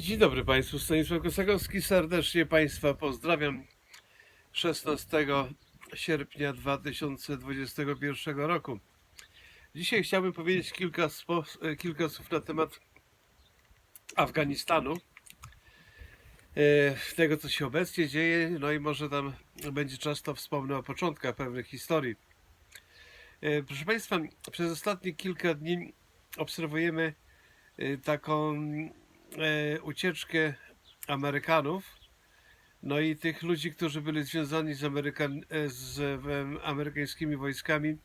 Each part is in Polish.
Dzień dobry Państwu, Stanisław Kosakowski. Serdecznie Państwa pozdrawiam 16 sierpnia 2021 roku. Dzisiaj chciałbym powiedzieć kilka, spo, kilka słów na temat Afganistanu, e, tego co się obecnie dzieje, no i może tam będzie czas to wspomnę o początkach pewnych historii. E, Proszę Państwa, przez ostatnie kilka dni obserwujemy e, taką e, ucieczkę Amerykanów, no i tych ludzi, którzy byli związani z, Amerykan, e, z amerykańskimi wojskami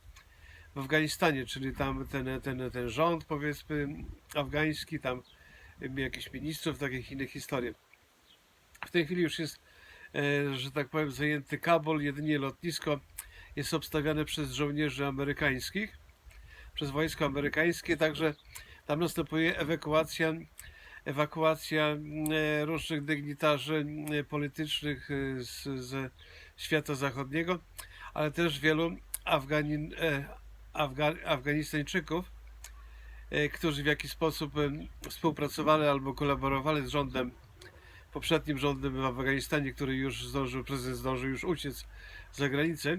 w Afganistanie, czyli tam ten, ten, ten rząd, powiedzmy, afgański, tam jakichś ministrów, takich innych historii. W tej chwili już jest, e, że tak powiem, zajęty Kabul, jedynie lotnisko jest obstawiane przez żołnierzy amerykańskich, przez wojsko amerykańskie, także tam następuje ewakuacja ewakuacja e, różnych dygnitarzy e, politycznych e, z, ze świata zachodniego, ale też wielu Afganin, Afga, Afganistańczyków, którzy w jakiś sposób współpracowali albo kolaborowali z rządem, poprzednim rządem w Afganistanie, który już zdążył, prezydent zdążył już uciec za granicę.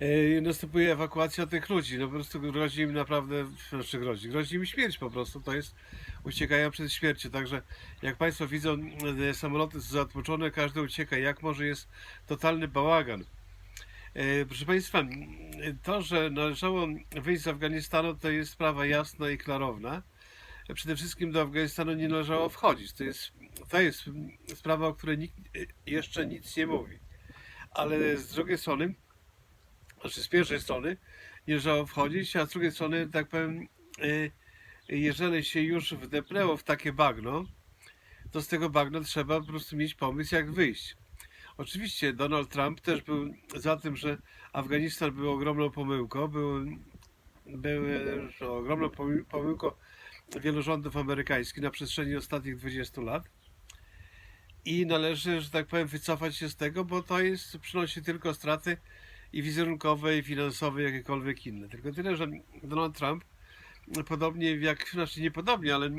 E, Następuje ewakuacja tych ludzi. No po prostu grozi im naprawdę, znaczy grozi, grozi im śmierć po prostu. To jest, uciekają przed śmiercią. Także jak Państwo widzą, e, samoloty są zatłoczone, każdy ucieka. Jak może jest totalny bałagan. E, Proszę Państwa, to, że należało wyjść z Afganistanu, to jest sprawa jasna i klarowna. E, Przede wszystkim do Afganistanu nie należało wchodzić. To jest, to jest sprawa, o której nikt jeszcze nic nie mówi. Ale z drugiej strony, znaczy z pierwszej strony nie należało wchodzić, a z drugiej strony, tak powiem, jeżeli się już wdepnęło w takie bagno, to z tego bagna trzeba po prostu mieć pomysł, jak wyjść. Oczywiście Donald Trump też był za tym, że Afganistan był ogromną pomyłką, był, był ogromną pomy- pomyłką wielu rządów amerykańskich na przestrzeni ostatnich 20 lat. I należy, że tak powiem, wycofać się z tego, bo to jest, przynosi tylko straty i wizerunkowe, i finansowe, jakiekolwiek inne. Tylko tyle, że Donald Trump, podobnie jak, znaczy nie podobnie, ale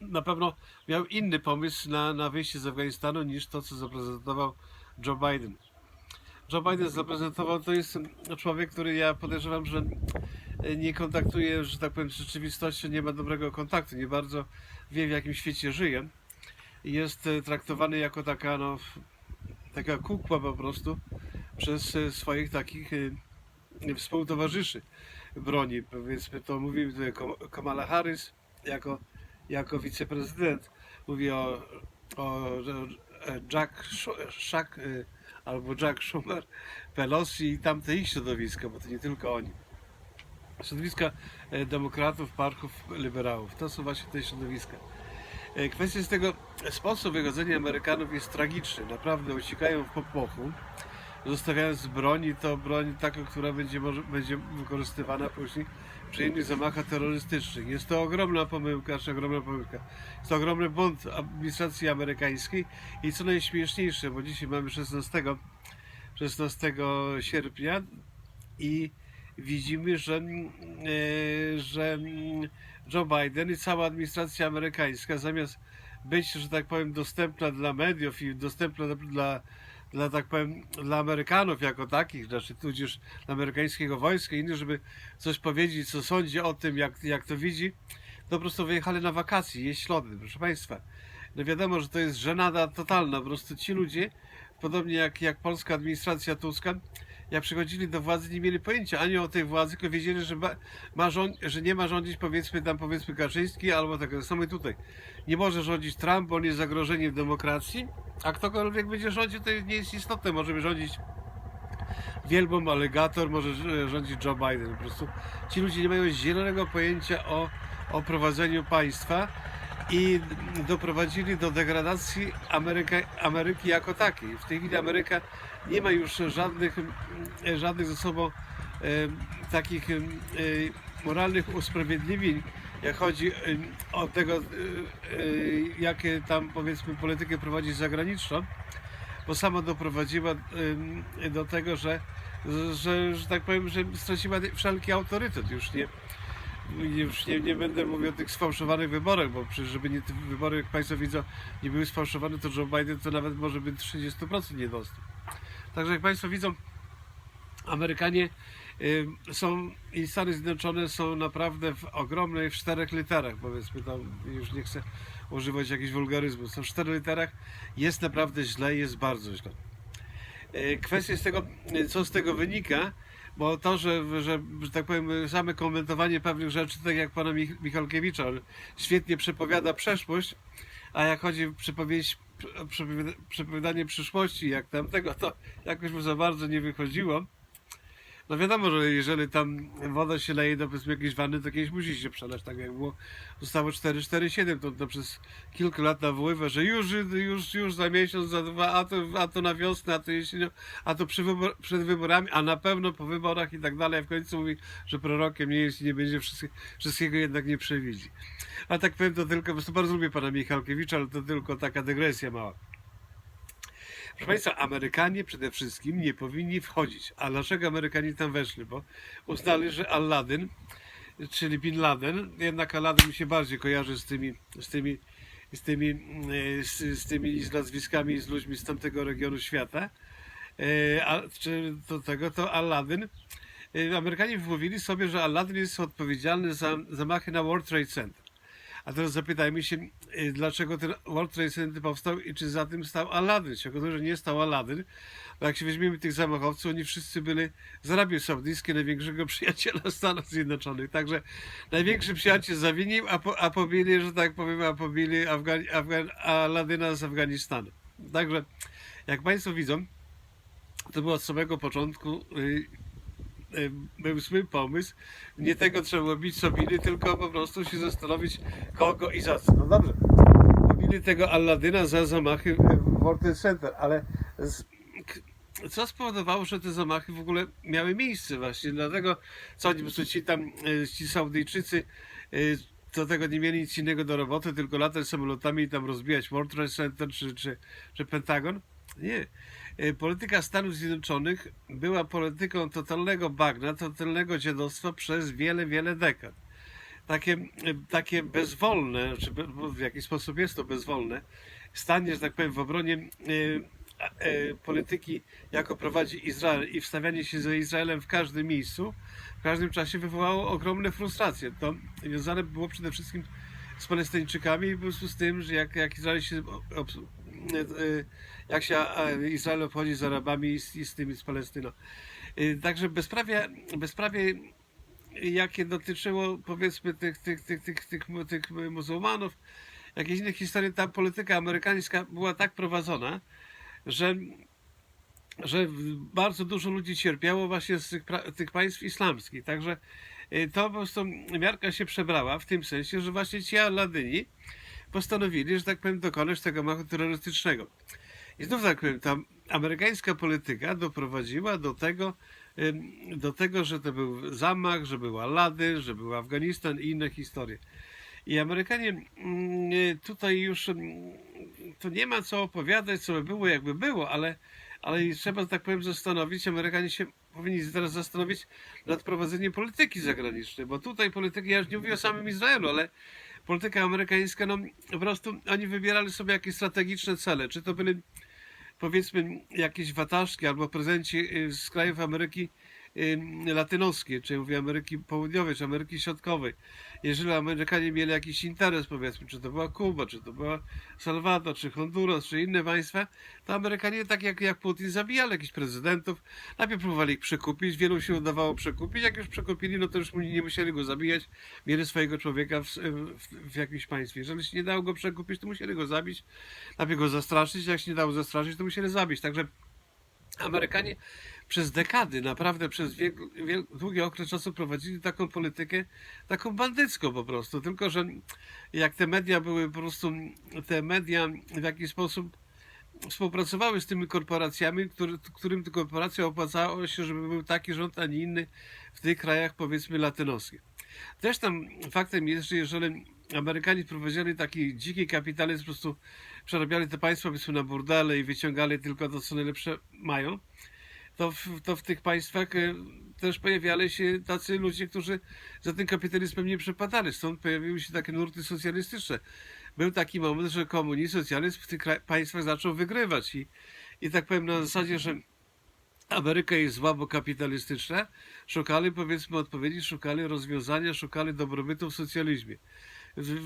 na pewno miał inny pomysł na, na wyjście z Afganistanu niż to, co zaprezentował Joe Biden. Joe Biden zaprezentował, to jest człowiek, który ja podejrzewam, że nie kontaktuje, że tak powiem, z rzeczywistością, nie ma dobrego kontaktu, nie bardzo wie, w jakim świecie żyje. Jest traktowany jako taka, no, taka kukła po prostu przez swoich takich e, współtowarzyszy broni. Powiedzmy to mówi tutaj Kam- Kamala Harris jako, jako wiceprezydent. Mówi o, o e, Jack Schu- Schuck, e, albo Jack Schumer, Pelosi i tamte ich środowiska, bo to nie tylko oni. Środowiska e, demokratów, parków, liberałów. To są właśnie te środowiska. E, Kwestia z tego, sposób wychodzenia Amerykanów jest tragiczny. Naprawdę uciekają w popłochu, zostawiając broń i to broń taką, która będzie, będzie wykorzystywana później przy innych zamachach terrorystycznych. Jest to ogromna pomyłka, czy ogromna pomyłka. Jest to ogromny błąd administracji amerykańskiej i co najśmieszniejsze, bo dzisiaj mamy 16, 16 sierpnia i widzimy, że, e, że Joe Biden i cała administracja amerykańska zamiast być, że tak powiem, dostępna dla mediów i dostępna dla, dla, tak powiem, dla Amerykanów jako takich, znaczy tudzież dla amerykańskiego wojska i innych, żeby coś powiedzieć, co sądzi o tym, jak, jak to widzi, to po prostu wyjechali na wakacje, jeść lody, proszę Państwa. No wiadomo, że to jest żenada totalna, po prostu ci ludzie, podobnie jak, jak polska administracja Tuska, jak przychodzili do władzy, nie mieli pojęcia ani o tej władzy, tylko wiedzieli, że, ma, ma rząd, że nie ma rządzić powiedzmy tam powiedzmy Kaczyński albo tak samo tutaj. Nie może rządzić Trump, bo on jest zagrożeniem demokracji, a ktokolwiek będzie rządził, to nie jest istotne. Może rządzić wielbą aligator, może e, rządzić Joe Biden. Po prostu ci ludzie nie mają zielonego pojęcia o, o prowadzeniu państwa i doprowadzili do degradacji Ameryka, Ameryki jako takiej. W tej chwili Ameryka nie ma już żadnych, mm, żadnych ze sobą e, takich e, moralnych usprawiedliwień, jak chodzi e, o tego, e, e, jakie tam powiedzmy politykę prowadzi zagraniczną, bo sama doprowadziła e, do tego, że, że, że tak powiem, że straciła wszelki autorytet już nie już nie, nie będę mówił o tych sfałszowanych wyborach, bo przecież żeby nie te wybory, jak Państwo widzą, nie były sfałszowane, to Joe Biden to nawet może by 30% nie dostał. Także jak Państwo widzą, Amerykanie y, są i Stany Zjednoczone są naprawdę w ogromnej, w czterech literach, powiedzmy tam, już nie chcę używać jakichś wulgaryzmów, są w czterech literach, jest naprawdę źle, jest bardzo źle. Y, Kwestia z tego, co z tego wynika, bo to, że, że, że tak powiem, same komentowanie pewnych rzeczy, tak jak pana Mich- Michalkiewicza, świetnie przepowiada przeszłość, a jak chodzi o przepowiadanie przyszłości, jak tamtego, to jakoś mu za bardzo nie wychodziło. No wiadomo, że jeżeli tam woda się leje do powiedzmy jakiejś wanny, to kiedyś musi się przelać, tak jak było ustawa 447, to, to przez kilka lat nawoływa, że już, już, już za miesiąc, za dwa, a to, a to na wiosnę, a to jesienią, a to przy wybor, przed wyborami, a na pewno po wyborach i tak dalej, a w końcu mówi, że prorokiem nie jest i nie będzie wszystkiego, wszystkiego jednak nie przewidzi. A tak powiem to tylko, po bardzo lubię pana Michalkiewicza, ale to tylko taka dygresja mała. Proszę Państwa, Amerykanie przede wszystkim nie powinni wchodzić. A dlaczego Amerykanie tam weszli? Bo uznali, że Al-Ladin, czyli Bin Laden, jednak Al-Ladin mi się bardziej kojarzy z tymi, z tymi, z tymi, z, z tymi z nazwiskami, z ludźmi z tamtego regionu świata, E, a, czy do tego, to Al-Ladin, e, Amerykanie wymówili sobie, że Al-Ladin jest odpowiedzialny za zamachy na World Trade Center. A teraz zapytajmy się, y, dlaczego ten World Trade Center powstał i czy za tym stał Aladdin. Się okazuje, że nie stał Aladdin, bo jak się weźmiemy tych zamachowców, oni wszyscy byli z Arabii Saudyjskiej, największego przyjaciela Stanów Zjednoczonych. Także największy przyjaciel zawinił, a, po, a pobili, że tak powiem, a pobili Afgan, Afgan, Aladyna z Afganistanu. Także, jak Państwo widzą, to było od samego początku y, był zły pomysł. Nie tego trzeba było bić Sobiny, tylko po prostu się zastanowić kogo i za co. No dobrze. Pobili tego Alladyna za zamachy w World Trade Center, ale z, co spowodowało, że te zamachy w ogóle miały miejsce właśnie? Dlatego, co oni po prostu ci tam, y, ci Saudyjczycy do tego nie mieli nic innego do roboty, tylko latać samolotami i tam rozbijać World Trade Center czy, czy, czy Pentagon? Nie. E, Polityka Stanów Zjednoczonych była polityką totalnego bagna, totalnego dziadostwa przez wiele, wiele dekad. Takie, e, takie bezwolne, czy bo w jakiś sposób jest to bezwolne, stanie, że tak powiem, w obronie e, polityki, jaką prowadzi Izrael i wstawianie się za Izraelem w każdym miejscu, w każdym czasie wywołało ogromne frustracje. To związane było przede wszystkim z Palestyńczykami i po prostu z tym, że jak, jak Izrael się jak się Izrael obchodzi z Arabami i z, tymi z Palestyną. E, Także bezprawie, bezprawie jakie dotyczyło powiedzmy tych, tych, tych, tych, tych, mu- tych muzułmanów, jakiejś innych historii, ta polityka amerykańska była tak prowadzona, że, że bardzo dużo ludzi cierpiało właśnie z tych, tych państw islamskich. Także to po prostu miarka się przebrała w tym sensie, że właśnie ci Aladyni postanowili, że tak powiem, dokonać tego machu terrorystycznego. I znów tak powiem, ta amerykańska polityka doprowadziła do tego, do tego, że to był zamach, że był Aladdin, że był Afganistan i inne historie. I Amerykanie mm, tutaj już to nie ma co opowiadać, co by było, jakby było, ale, ale trzeba, tak powiem, zastanowić. Amerykanie się powinni teraz zastanowić nad prowadzeniem polityki zagranicznej, bo tutaj polityki, ja już nie mówię o samym Izraelu, ale polityka amerykańska, no po prostu oni wybierali sobie jakieś strategiczne cele, czy to byli powiedzmy jakieś wataszki albo prezenci y, z krajów Ameryki Latynosskiej, czy mówię Ameryki Południowej, czy Ameryki Środkowej. Jeżeli Amerykanie mieli jakiś interes, powiedzmy, czy to była Kuba, czy to była Salwador, czy Honduras, czy inne państwa, to Amerykanie, tak jak, jak Putin, zabijali jakichś prezydentów. Najpierw próbowali ich przekupić, wielu się udawało przekupić. Jak już przekupili, no to już nie musieli go zabijać. Mieli swojego człowieka w, w, w jakimś państwie. Jeżeli się nie dało go przekupić, to musieli go zabić. Najpierw go zastraszyć, jak się nie dało zastraszyć, to musieli zabić. Także Amerykanie przez dekady, naprawdę przez wiek, wiel, długi okres czasu prowadzili taką politykę, taką bandycką po prostu. Tylko, że jak te media były po prostu, te media w jakiś sposób współpracowały z tymi korporacjami, który, którym te korporacje opłacało się, żeby był taki rząd, a nie inny w tych krajach, powiedzmy, latynoskich. Też tam faktem jest, że jeżeli Amerykanie prowadzili taki dziki kapitalizm, po prostu przerabiali te państwa, powiedzmy, na burdele i wyciągali tylko to, co najlepsze mają, to w, to w tych państwach e, też pojawiali się tacy ludzie, którzy za tym kapitalizmem nie przepadali. Stąd pojawiły się takie nurty socjalistyczne. Był taki moment, że komunizm, socjalizm w tych państwach zaczął wygrywać. I, I tak powiem na zasadzie, że Ameryka jest zła, bo kapitalistyczna. Szukali, powiedzmy, odpowiedzi, szukali rozwiązania, szukali dobrobytu w socjalizmie.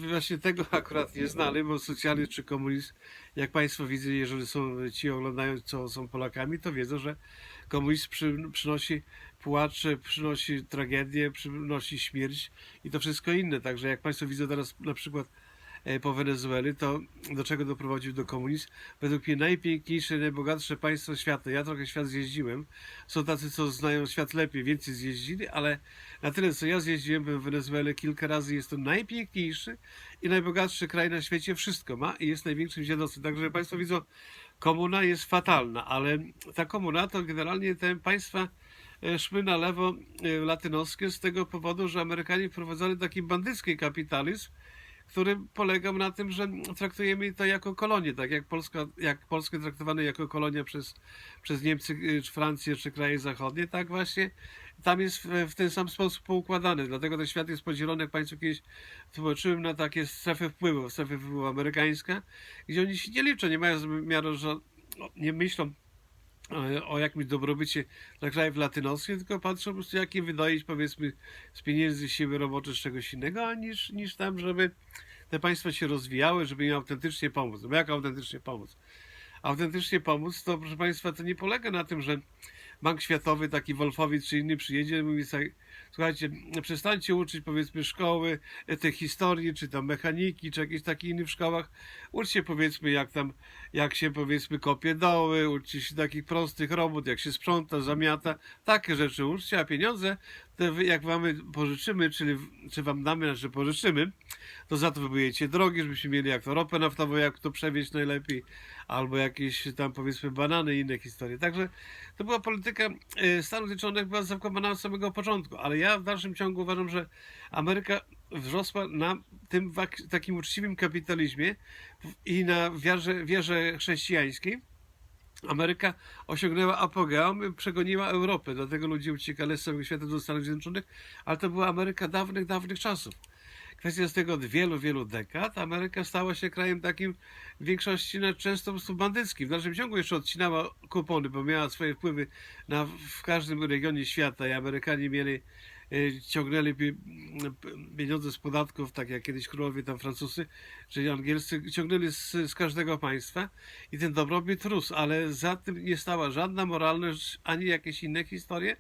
Właśnie tego akurat nie znali, bo socjalizm czy komunizm, jak Państwo widzą, jeżeli są ci oglądają, co są Polakami, to wiedzą, że komunizm przy, przynosi płacze, przynosi tragedię, przynosi śmierć i to wszystko inne. Także jak Państwo widzą teraz na przykład po Wenezueli, to do czego doprowadził do komunizm? Według mnie najpiękniejsze, najbogatsze państwo świata. Ja trochę świat zjeździłem. Są tacy, co znają świat lepiej, więcej zjeździli, ale na tyle, co ja zjeździłem, byłem w Wenezuelę kilka razy, jest to najpiękniejszy i najbogatszy kraj na świecie. Wszystko ma i jest największym dziadowcem. Także Państwo widzą, komuna jest fatalna, ale ta komuna to generalnie te państwa e, szły na lewo e, latynoskie z tego powodu, że Amerykanie wprowadzali taki bandycki kapitalizm, który polegał na tym, że traktujemy to jako kolonię, tak jak Polska, jak Polskę traktowane jako kolonia przez, przez Niemcy, y, czy Francję, czy kraje zachodnie, tak właśnie tam jest w, ten sam sposób poukładany. Dlatego ten świat jest podzielony, jak Państwu kiedyś tłumaczyłem, na takie strefy wpływu. Strefy wpływu amerykańska, gdzie oni się nie liczą, nie mają zamiaru, że no, nie myślą o- jakimś dobrobycie dla krajów latynoskich, tylko patrzą po prostu, jak im wydać, powiedzmy, z pieniędzy, siły robocze, z czegoś innego, a niż, niż tam, żeby te państwa się rozwijały, żeby im autentycznie pomóc. No jak autentycznie pomóc? Autentycznie pomóc, to proszę Państwa, to nie polega na tym, że Bank Światowy, taki Wolfowicz czy inny przyjedzie i mówi słuchajcie, przestańcie uczyć powiedzmy szkoły, e, te historii, czy tam mechaniki, czy jakieś takie inne w szkołach. Uczcie powiedzmy jak tam, jak się powiedzmy kopie doły, uczcie się takich prostych robót, jak się sprząta, zamiata, takie rzeczy uczcie, a pieniądze, wy- jak wamy pożyczymy, czyli czy wam damy, znaczy pożyczymy, to za to wybujecie drogi, żebyśmy mieli jak to ropę naftową, jak to przewieźć najlepiej, albo jakieś tam powiedzmy banany i inne historie. Także to była polityka e, Stanów Zjednoczonych, była zakłamana od samego początku, ale ja w dalszym ciągu uważam, że Ameryka wzrosła na tym takim uczciwym kapitalizmie i na wierze, wierze chrześcijańskiej. Ameryka osiągnęła apogeum, przegoniła Europę, dlatego ludzie uciekali z całego świata do Stanów Zjednoczonych, ale to była Ameryka dawnych, dawnych czasów. Kwestia z tego od wielu, wielu dekad Ameryka stała się krajem takim w większości na często po prostu bandyckim. W dalszym ciągu jeszcze odcinała kupony, bo miała swoje wpływy na, w każdym regionie świata i Amerykanie mieli, ciągnęli pi- p- pieniądze z podatków, tak jak kiedyś królowie tam francuscy, czy angielscy, ciągnęli z, z każdego państwa i ten dobrobyt rósł, ale za tym nie stała żadna moralność, ani jakieś inne historie,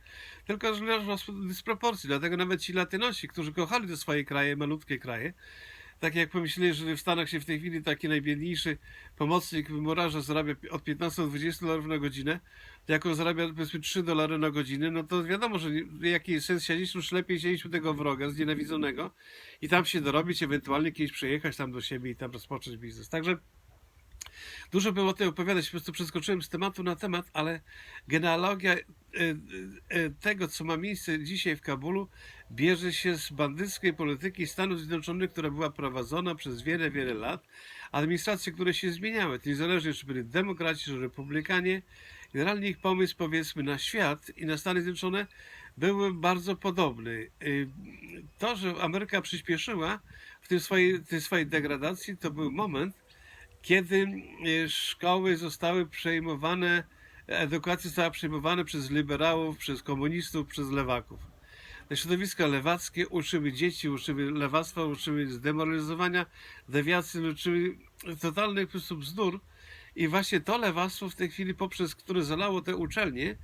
tylko że rosły dysproporcje. Dlatego nawet ci latynosi, którzy kochali te swoje kraje, malutkie kraje, tak jak pomyśleli, że w Stanach się w tej chwili taki najbiedniejszy pomocnik murarza zarabia od 15 do 20 dolarów na godzinę, jak on zarabia powiedzmy 3 dolary na godzinę, no to wiadomo, że jaki jest sens siedzieć, już lepiej siedzieć u tego wroga znienawidzonego i tam się dorobić, ewentualnie kiedyś przyjechać tam do siebie i tam rozpocząć biznes. Także Dużo było o tym opowiadać, po prostu przeskoczyłem z tematu na temat, ale genealogia e, e, tego, co ma miejsce dzisiaj w Kabulu, bierze się z bandyckiej polityki Stanów Zjednoczonych, która była prowadzona przez wiele, wiele lat. Administracje, które się zmieniały, to niezależnie czy byli demokraci, czy republikanie, generalnie ich pomysł, powiedzmy, na świat i na Stany Zjednoczone był bardzo podobny. Y, To, że Ameryka przyspieszyła w swojej, tej swojej degradacji, to był moment, kiedy e, szkoły zostały przejmowane, edukacja została przejmowana przez liberałów, przez komunistów, przez lewaków. Środowiska lewackie uczyły dzieci, uczyły lewactwa, uczyły zdemoralizowania, dewiacji, uczyły totalnych po bzdur. I właśnie to lewactwo w tej chwili, poprzez które zalało te uczelnie,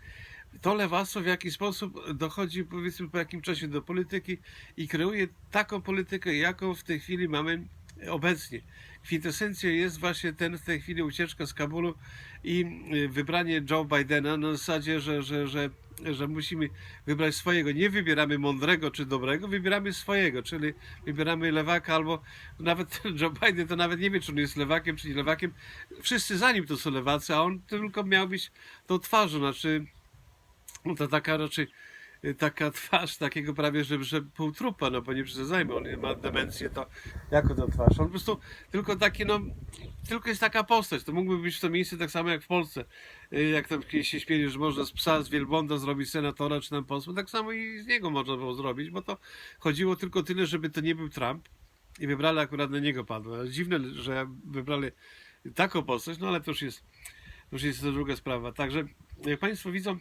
to lewactwo w jakiś sposób dochodzi powiedzmy po jakim czasie do polityki i kreuje taką politykę, jaką w tej chwili mamy obecnie. Kwintesencją jest właśnie ten w tej chwili ucieczka z Kabulu i y, wybranie Joe Bidena na zasadzie, że, że, że, że musimy wybrać swojego. Nie wybieramy mądrego czy dobrego, wybieramy swojego, czyli wybieramy lewaka albo nawet Joe Biden to nawet nie wie, czy on jest lewakiem czy nie lewakiem. Wszyscy za nim to są lewacy, a on tylko miał być tą twarzą, znaczy no to taka raczej taka twarz takiego prawie, że, że półtrupa, no bo nie przesadzajmy, on ma demencję, to jako to twarz? On po prostu tylko taki, no, tylko jest taka postać, to mógłby być w to miejsce tak samo jak w Polsce, Y, jak tam kiedyś się śmieli, że można z psa, z wielbłąda zrobić senatora czy tam posła, tak samo i z niego można było zrobić, bo to chodziło tylko tyle, żeby to nie był Trump i wybrali akurat na niego padło. Dziwne, że wybrali taką postać, no ale to już jest, to już jest to druga sprawa. Także jak Państwo widzą,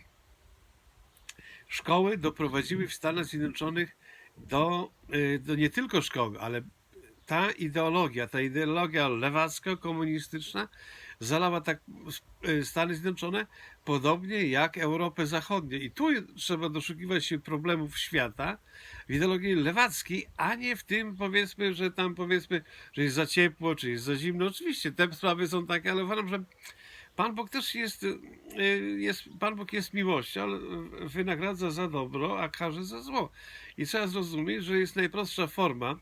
szkoły doprowadziły w Stanach Zjednoczonych do, y, do nie tylko szkoły, ale ta ideologia, ta ideologia lewacko-komunistyczna zalała tak y, Stany Zjednoczone, podobnie jak Europę Zachodnią. I tu trzeba doszukiwać się problemów świata w ideologii lewackiej, a nie w tym powiedzmy, że tam powiedzmy, że jest za ciepło, czy jest za zimno. Oczywiście te sprawy są takie, ale uważam, że Pan Bóg też jest, y, jest, Pan Bóg jest miłością, ale wynagradza za dobro, a karze za zło. I trzeba zrozumieć, że jest najprostsza forma,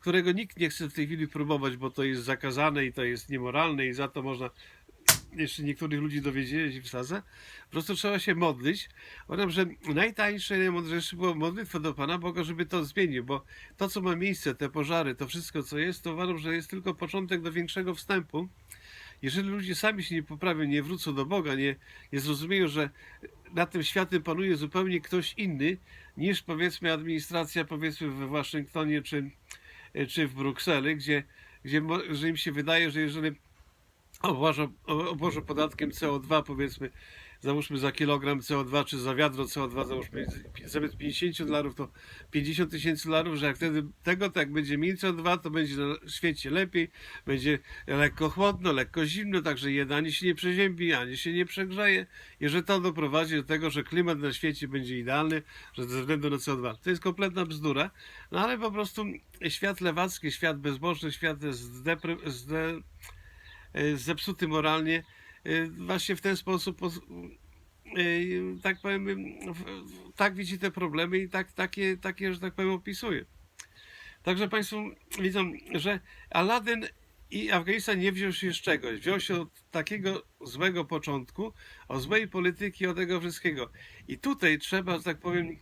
którego nikt nie chce w tej chwili próbować, bo to jest zakazane i to jest niemoralne i za to można jeszcze niektórych ludzi dowiedzieć i wsadzę. Po prostu trzeba się modlić. Uważam, że najtańsze najmądrzejsze było modlitwa do Pana Boga, żeby to zmienił, bo to, co ma miejsce, te pożary, to wszystko, co jest, to uważam, że jest tylko początek do większego wstępu. Jeżeli ludzie sami się nie poprawią, nie wrócą do Boga, nie, nie zrozumieją, że nad tym światem panuje zupełnie ktoś inny niż powiedzmy administracja powiedzmy we Waszyngtonie czy, czy w Brukseli, gdzie, gdzie że im się wydaje, że jeżeli obłożą, obłożą podatkiem CO2 powiedzmy załóżmy za kilogram CO2 czy za wiadro CO2 załóżmy zamiast 50 dolarów to 50 tysięcy dolarów, że jak wtedy tego tak będzie mniej CO2 to będzie na świecie lepiej, będzie lekko chłodno, lekko zimno, także jedna ani się nie przeziębi, ani się nie przegrzeje i że to doprowadzi do tego, że klimat na świecie będzie idealny, że ze względu na CO2. To jest kompletna bzdura, no ale po prostu świat lewacki, świat bezbożny, świat e, zepsuty moralnie, właśnie w ten sposób, pos- e, tak powiem, tak widzi te problemy i tak, takie, takie, że tak powiem, opisuje. Także Państwo widzą, że Aladdin i Afganistan nie wziął się z czegoś. Wziął się od takiego złego początku, o złej polityki, od tego wszystkiego. I tutaj trzeba, że tak powiem,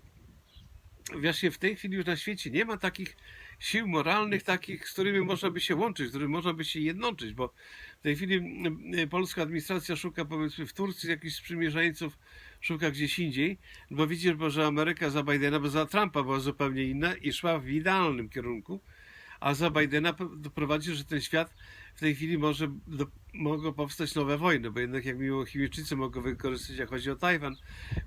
właśnie w tej chwili już na świecie nie ma takich sił moralnych, takich, z którymi można by się łączyć, z którymi można by się jednoczyć, bo w tej chwili mm, polska administracja szuka powiedzmy w Turcji jakichś sprzymierzeńców, szuka gdzieś indziej, bo widzi, że Ameryka za Bidena, bo za Trumpa była zupełnie inna i szła w idealnym kierunku, a za Bidena doprowadzi, że ten świat w tej chwili może do, mogą powstać nowe wojny, bo jednak jak miło Chińczycy mogą wykorzystać, jak chodzi o Tajwan,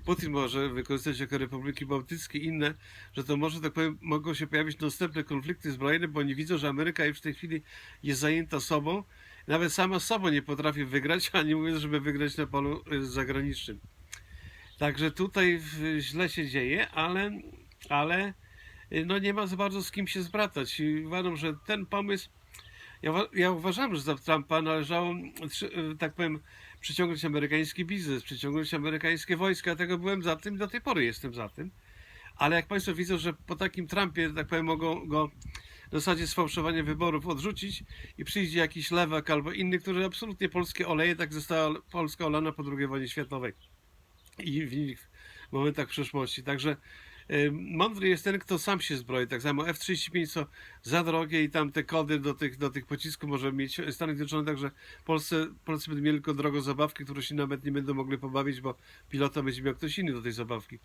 Putin może wykorzystać jako Republiki Bałtyckie, inne, że to może, tak powiem, mogą się pojawić następne konflikty zbrojne, bo oni widzą, że Ameryka już w tej chwili jest zajęta sobą, nawet sama sobą nie potrafi wygrać, a nie mówiąc, żeby wygrać na polu y, zagranicznym. Także tutaj źle się dzieje, ale, ale y, no nie ma za bardzo z kim się zbratać i uważam, że ten pomysł ja, ja uważam, że za Trumpa należało, y, tak powiem, przyciągnąć amerykański biznes, przyciągnąć amerykańskie wojska. Tego byłem za tym, do tej pory jestem za tym. Ale jak Państwo widzą, że po takim Trumpie, tak powiem, mogą go w zasadzie sfałszowanie wyborów odrzucić i przyjdzie jakiś lewak albo inny, który absolutnie polskie oleje, tak została Polska olana po II wojnie światowej i w innych momentach przeszłości. Także y, mądry jest ten, kto sam się zbroi. Tak samo F-35 są za drogie i tam te kody do tych, do tych pocisków może mieć Stany Zjednoczone, także Polsce, Polscy będą mieli tylko drogą zabawki, które się nawet nie będą mogli pobawić, bo pilota będzie miał ktoś inny do tej zabawki.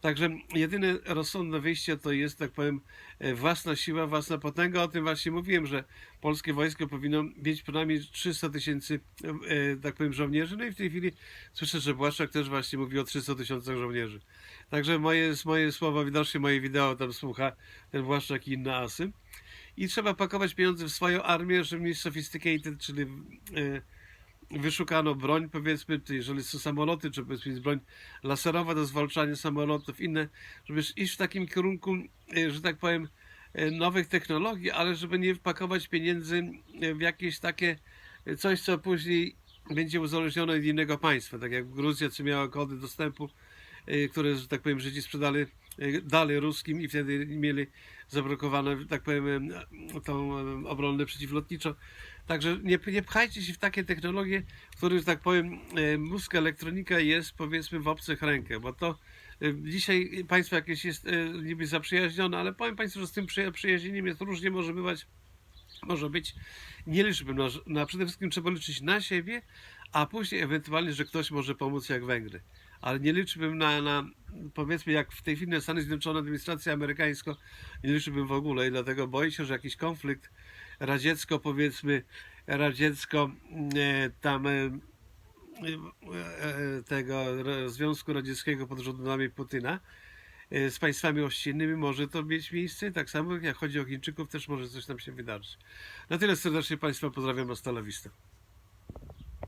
Także jedyne rozsądne wyjście to jest, tak powiem, e, własna siła, własna potęga. O tym właśnie mówiłem, że polskie wojsko powinno mieć przynajmniej 300 tysięcy, e, tak powiem, żołnierzy. No i w tej chwili słyszę, że Błaszczak też właśnie mówi o 300 tysiącach żołnierzy. Także moje, moje słowa, widocznie moje wideo tam słucha ten Błaszczak i inne asy. I trzeba pakować pieniądze w swoją armię, żeby mieć sophisticated, czyli e, wyszukano broń, powiedzmy, jeżeli są samoloty, czy powiedzmy jest broń laserowa do zwalczania samolotów, inne, żeby iść w takim kierunku, e, że tak powiem, e, nowych technologii, ale żeby nie wpakować pieniędzy e, w jakieś takie coś, co później będzie uzależnione od innego państwa, tak jak Gruzja, co miała kody dostępu, które, że tak powiem, Żydzi sprzedali dalej ruskim i wtedy mieli zablokowane, tak powiem, tą obronę przeciwlotniczą. Także nie, nie pchajcie się w takie technologie, w których, że tak powiem, e, mózg elektronika jest powiedzmy w obcych rękach, bo to Y, Dzisiaj państwo jakieś jest y, niby zaprzyjaźnione, ale powiem państwu, że z tym przyja- przyjaźnieniem jest różnie może bywać. Może być. Nie liczyłbym na, na przede wszystkim trzeba liczyć na siebie, a później ewentualnie, że ktoś może pomóc jak Węgry. Ale nie liczyłbym na, na powiedzmy jak w tej chwili Stany Zjednoczone, administracja amerykańska, nie liczyłbym w ogóle i dlatego boję się, że jakiś konflikt radziecko powiedzmy, radziecko e, tam e, e, tego Związku Radzieckiego pod rządami Putina e, z państwami ościennymi może to mieć miejsce. Tak samo jak chodzi o Chińczyków, też może coś tam się wydarzyć. Na tyle serdecznie Państwa pozdrawiam na stanowisko.